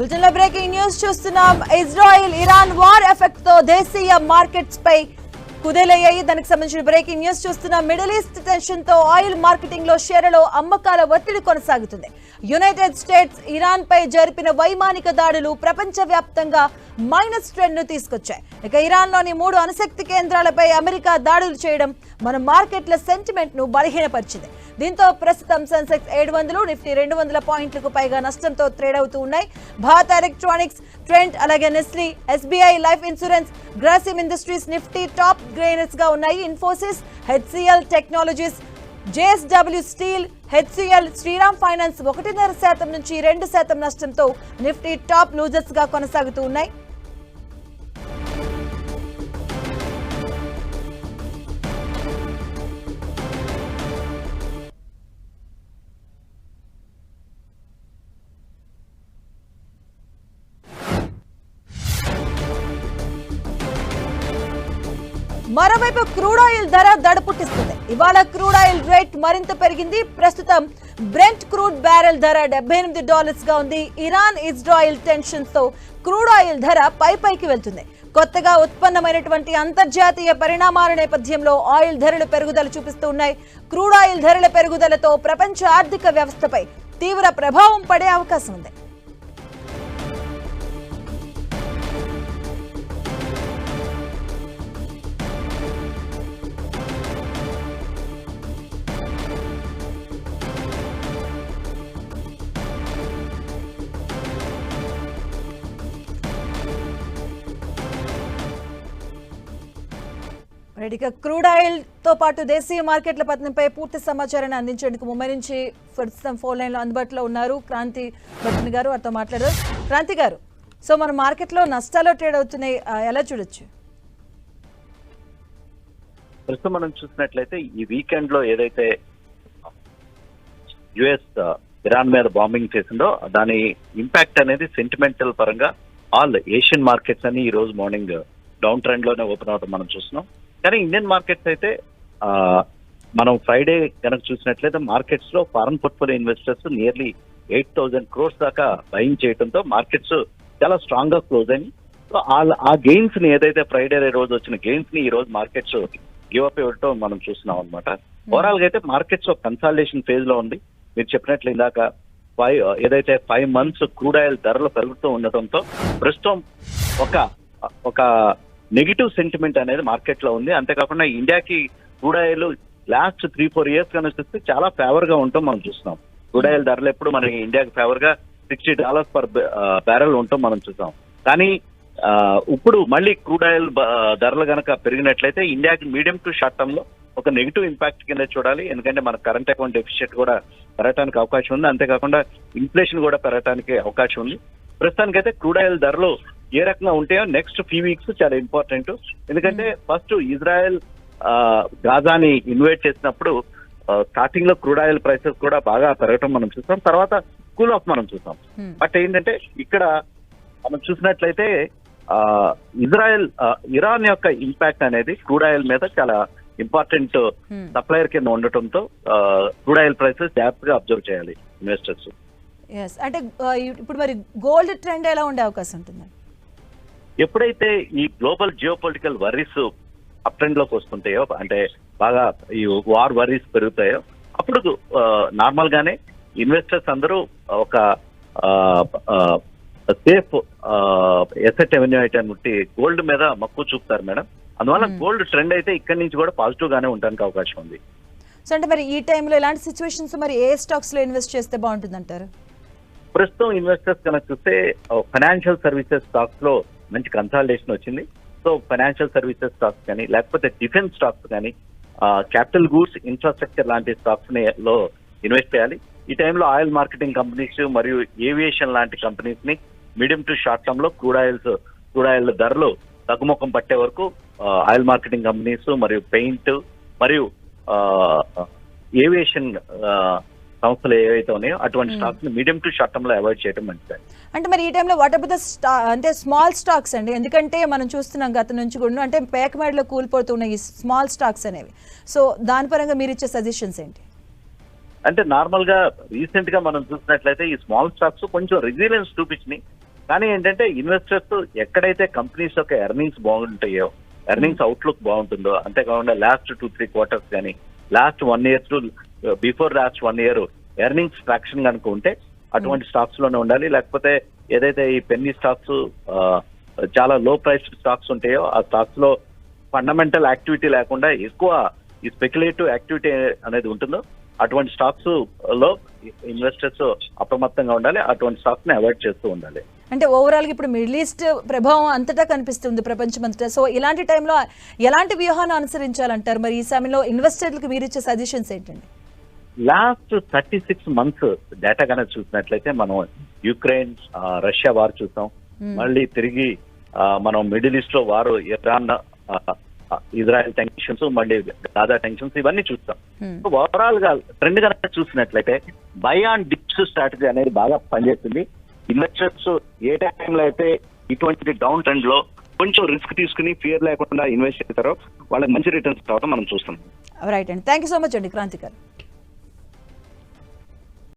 బులెటిన్లో breaking news చూస్తున్నాం. Israel Iran war ఎఫెక్ట్తో దేశీయ మార్కెట్స్ పై కుదేలయ్యాయి. దానికి సంబంధించిన బ్రేకింగ్ న్యూస్ చూస్తున్నాం. మిడిల్ ఈస్ట్ టెన్షన్తో ఆయిల్ మార్కెటింగ్లో షేర్లలో అమ్మకాల ఒత్తిడి కొనసాగుతుంది. యునైటెడ్ స్టేట్స్ ఇరాన్ పై జరిపిన వైమానిక దాడులు ప్రపంచ వ్యాప్తంగా మైనస్ ట్రెండ్ను తీసుకొచ్చాయి. ఇక ఇరాన్లోని మూడు అణుశక్తి కేంద్రాలపై అమెరికా దాడులు చేయడం మన మార్కెట్ల సెంటిమెంట్ను బలహీనపరిచింది. దీంతో ప్రస్తుతం సెన్సెక్స్ ఏడు వందలు నిఫ్టీ రెండు వందల పాయింట్లకు పైగా నష్టంతో ట్రేడ్ అవుతూ ఉన్నాయి. భారత్ ఎలక్ట్రానిక్స్ ట్రెండ్ అలాగే Nestle SBI Life Insurance Grasim Industries Nifty top గెయినర్స్గా ఉన్నాయి. Infosys HCL Technologies JSW Steel HCL Shriram Finance ఒకటిన్నర శాతం నుంచి రెండు శాతం నష్టంతో నిఫ్టీ టాప్ లూజర్స్గా కొనసాగుతూ ఉన్నాయి. మరోవైపు క్రూడ్ ఆయిల్ ధర దడ పుట్టిస్తుంది ఇవాళ క్రూడ్ ఆయిల్ రేట్ మరింత పెరిగింది. ప్రస్తుతం బ్రెంట్ క్రూడ్ బ్యారెల్ ధర డెబ్బై ఎనిమిది డాలర్స్గా ఉంది. ఇరాన్ ఇజ్రాయిల్ టెన్షన్స్తో క్రూడ్ ఆయిల్ ధర పై పైకి వెళ్తుంది. కొత్తగా ఉత్పన్నమైనటువంటి అంతర్జాతీయ పరిణామాల నేపథ్యంలో ఆయిల్ ధరలు పెరుగుదల చూపిస్తూ ఉన్నాయి. క్రూడ్ ఆయిల్ ధరల పెరుగుదలతో ప్రపంచ ఆర్థిక వ్యవస్థపై తీవ్ర ప్రభావం పడే అవకాశం ఉంది. ఇక క్రూడ్ ఆయిల్తో పాటు దేశీయ మార్కెట్ల పతనంపై పూర్తి సమాచారాన్ని అందించేందుకు ముంబై నుంచి ప్రస్తుతం ఫోన్ లైన్లో అందుబాటులో ఉన్నారు క్రాంతి భట్ని గారు. వారితో మాట్లాడారు క్రాంతి గారు సో మన మార్కెట్లో నష్టాలు ట్రేడ్ అవుతున్నాయి. ఎలా చూడొచ్చు? ప్రస్తుతం మనం చూసినట్లయితే ఈ వీకెండ్లో ఏదైతే యుఎస్ ఇరాన్ మీద బాంబింగ్ చేసిందో దాని ఇంపాక్ట్ అనేది సెంటిమెంటల్ పరంగా ఆల్ ఏషియన్ మార్కెట్స్ అని ఈ రోజు మార్నింగ్ డౌన్ ట్రెండ్లోనే ఓపెన్ అవడం మనం చూస్తున్నాం. కానీ ఇండియన్ మార్కెట్స్ అయితే మనం ఫ్రైడే కనుక చూసినట్లయితే మార్కెట్స్లో foreign portfolio investors nearly eight thousand crores దాకా బయింగ్ చేయడంతో మార్కెట్స్ చాలా స్ట్రాంగ్గా క్లోజ్ అయినాయి. సో ఆ- గెయిన్స్ని ఏదైతే ఫ్రైడే రోజు వచ్చిన గెయిన్స్ని ఈ రోజు మార్కెట్స్ గివ్ అప్ ఇవ్వటం మనం చూస్తున్నాం అనమాట ఓవరాల్గా అయితే మార్కెట్స్ ఒక కన్సాలిడేషన్ ఫేజ్లో ఉంది. మీరు చెప్పినట్లు ఇందాక ఫైవ్ ఏదైతే ఫైవ్ మంత్స్ క్రూడ్ ఆయిల్ ధరలు పెరుగుతూ ఉండటంతో ప్రస్తుతం ఒక ఒక నెగిటివ్ సెంటిమెంట్ అనేది మార్కెట్లో ఉంది. అంతేకాకుండా ఇండియాకి crude oil last three four years కనుక చూస్తే చాలా ఫేవర్గా ఉంటాం మనం చూస్తున్నాం. క్రూడ్ ఆయిల్ ధరలు ఎప్పుడు మనకి ఇండియాకి ఫేవర్గా సిక్స్టీ డాలర్స్ పర్ బ్యారెల్ ఉంటాం మనం చూసాం. కానీ ఇప్పుడు మళ్ళీ క్రూడ్ ఆయిల్ ధరలు కనుక పెరిగినట్లయితే ఇండియాకి మీడియం టు షార్ట్ టర్మ్లో ఒక నెగిటివ్ ఇంపాక్ట్ కింద చూడాలి. ఎందుకంటే మన కరెంట్ అకౌంట్ డెఫిషియట్ కూడా పెరగడానికి అవకాశం ఉంది. అంతేకాకుండా ఇన్ఫ్లేషన్ కూడా పెరగడానికి అవకాశం ఉంది. ప్రస్తుతానికైతే క్రూడ్ ఆయిల్ ధరలు ఏ రకంగా ఉంటాయో నెక్స్ట్ ఫ్యూ వీక్స్ చాలా ఇంపార్టెంట్ ఎందుకంటే ఫస్ట్ ఇజ్రాయెల్ గాజాని ఇన్వైట్ చేసినప్పుడు స్టార్టింగ్లో క్రూడ్ ఆయిల్ ప్రైసెస్ కూడా బాగా పెరగటం మనం చూసాం తర్వాత కూల్ ఆఫ్ మనం చూసాం Hmm. బట్ ఏంటంటే ఇక్కడ మనం చూసినట్లయితే ఆ, ఇజ్రాయెల్ ఇరాన్ యొక్క ఇంపాక్ట్ అనేది క్రూడ్ ఆయిల్ మీద చాలా ఇంపార్టెంట్ Hmm. సప్లయర్ కింద ఉండటంతో క్రూడ్ ఆయిల్ ప్రైసెస్ జాగ్రత్తగా అబ్జర్వ్ చేయాలి ఇన్వెస్టర్స్ ఎస్ అంటే ఇప్పుడు మరి గోల్డ్ ట్రెండ్ ఎలా ఉండే అవకాశం ఉంటుంది ఎప్పుడైతే ఈ global geopolitical worries up ట్రెండ్లోకి వస్తుంటాయో అంటే బాగా ఈ వార్ వర్రీస్ పెరుగుతాయో అప్పుడు నార్మల్ గానే ఇన్వెస్టర్స్ అందరూ ఒక safe asset avenue item gold మీద మక్కువ చూపుతారు మేడం. అందువల్ల గోల్డ్ ట్రెండ్ అయితే ఇక్కడి నుంచి కూడా పాజిటివ్ గానే ఉండడానికి అవకాశం ఉంది. సో అంటే మరి ఈ టైంలో ఇలాంటి సిచ్యువేషన్స్ మరి ఏ స్టాక్స్లో ఇన్వెస్ట్ చేస్తే బాగుంటుంది అంటారు ప్రస్తుతం ఇన్వెస్టర్స్ కనుక చూస్తే ఫైనాన్షియల్ సర్వీసెస్ స్టాక్స్లో మంచి కన్సాలిడేషన్ వచ్చింది. సో ఫైనాన్షియల్ సర్వీసెస్ స్టాక్స్ కానీ లేకపోతే డిఫెన్స్ స్టాక్స్ కానీ క్యాపిటల్ గూడ్స్ ఇన్ఫ్రాస్ట్రక్చర్ లాంటి స్టాక్స్లో ఇన్వెస్ట్ చేయాలి. ఈ టైంలో ఆయిల్ మార్కెటింగ్ కంపెనీస్ మరియు ఏవియేషన్ లాంటి కంపెనీస్ని మీడియం టు షార్ట్ టర్మ్లో క్రూడ్ ఆయిల్స్ క్రూడ్ ఆయిల్ ధరలు తగ్గుముఖం పట్టే వరకు ఆయిల్ మార్కెటింగ్ కంపెనీస్ మరియు పెయింట్ మరియు ఏవియేషన్ సంస్థలు ఏవైతే ఉన్నాయో అటువంటి స్టాక్స్ని మీడియం టు షార్ట్ టర్మ్లో అవాయిడ్ చేయడం మంచిది అంటే మరి ఈ టైంలో వాట్ అబౌట్ ద అంటే స్మాల్ స్టాక్స్ అండి? ఎందుకంటే మనం చూస్తున్నాం గత నుంచి కూడా అంటే పేకమేడలో కూలిపోతున్న ఈ స్మాల్ స్టాక్స్ అనేవి. సో దాని పరంగా మీరు ఇచ్చే సజెషన్స్ ఏంటి? అంటే నార్మల్గా రీసెంట్గా మనం చూసినట్లయితే ఈ స్మాల్ స్టాక్స్ కొంచెం రెసిలియన్స్ చూపించినాయి. కానీ ఏంటంటే ఇన్వెస్టర్స్ ఎక్కడైతే కంపెనీస్ యొక్క ఎర్నింగ్స్ బాగుంటాయో ఎర్నింగ్స్ అవుట్లుక్ బాగుంటుందో అంతేకాకుండా లాస్ట్ టూ త్రీ క్వార్టర్స్ కానీ last one year to before last one year earnings traction కనుక ఉంటే అటువంటి స్టాక్స్లోనే ఉండాలి. లేకపోతే ఏదైతే ఈ పెన్నీ స్టాక్స్ చాలా లో ప్రైస్ స్టాక్స్ ఉంటాయో ఆ స్టాక్స్లో ఫండమెంటల్ యాక్టివిటీ లేకుండా ఎక్కువ ఈ స్పెక్యులేటివ్ యాక్టివిటీ అనేది ఉంటుందో అటువంటి స్టాక్స్లో ఇన్వెస్టర్స్ అప్రమత్తంగా ఉండాలి. అటువంటి స్టాక్స్ని అవాయిడ్ చేస్తూ ఉండాలి. అంటే ఓవరాల్గా ఇప్పుడు మిడిల్ ఈస్ట్ ప్రభావం అంతటా కనిపిస్తుంది ప్రపంచం అంతటా సో ఇలాంటి టైంలో ఎలాంటి వ్యూహాన్ని అనుసరించాలంటారు? మరి ఈ సమయంలో ఇన్వెస్టర్లకు మీరు ఇచ్చే సజెషన్స్ ఏంటండి? Last thirty six months data కనుక చూసినట్లయితే మనం యుక్రెయిన్ రష్యా వార్ చూసాం. Hmm. మళ్ళీ తిరిగి మనం మిడిల్ ఈస్ట్లో వారు ఇరాన్ ఇజ్రాయెల్ టెన్షన్స్ మళ్ళీ గాజా టెన్షన్స్ ఇవన్నీ చూస్తాం. ఓవరాల్గా ట్రెండ్ కనుక చూసినట్లయితే బై ఆన్ డిప్స్ స్ట్రాటజీ అనేది బాగా పనిచేస్తుంది ఇన్వెస్టర్స్ ఏ టైంలో అయితే ఇటువంటి డౌన్ ట్రెండ్లో కొంచెం రిస్క్ తీసుకుని ఫియర్ లేకుండా ఇన్వెస్ట్ చేస్తారో వాళ్ళకి మంచి రిటర్న్స్ రావడం మనం చూస్తాం. రైట్ అండి. థ్యాంక్ యూ సో మచ్ అండి క్రాంతికారు.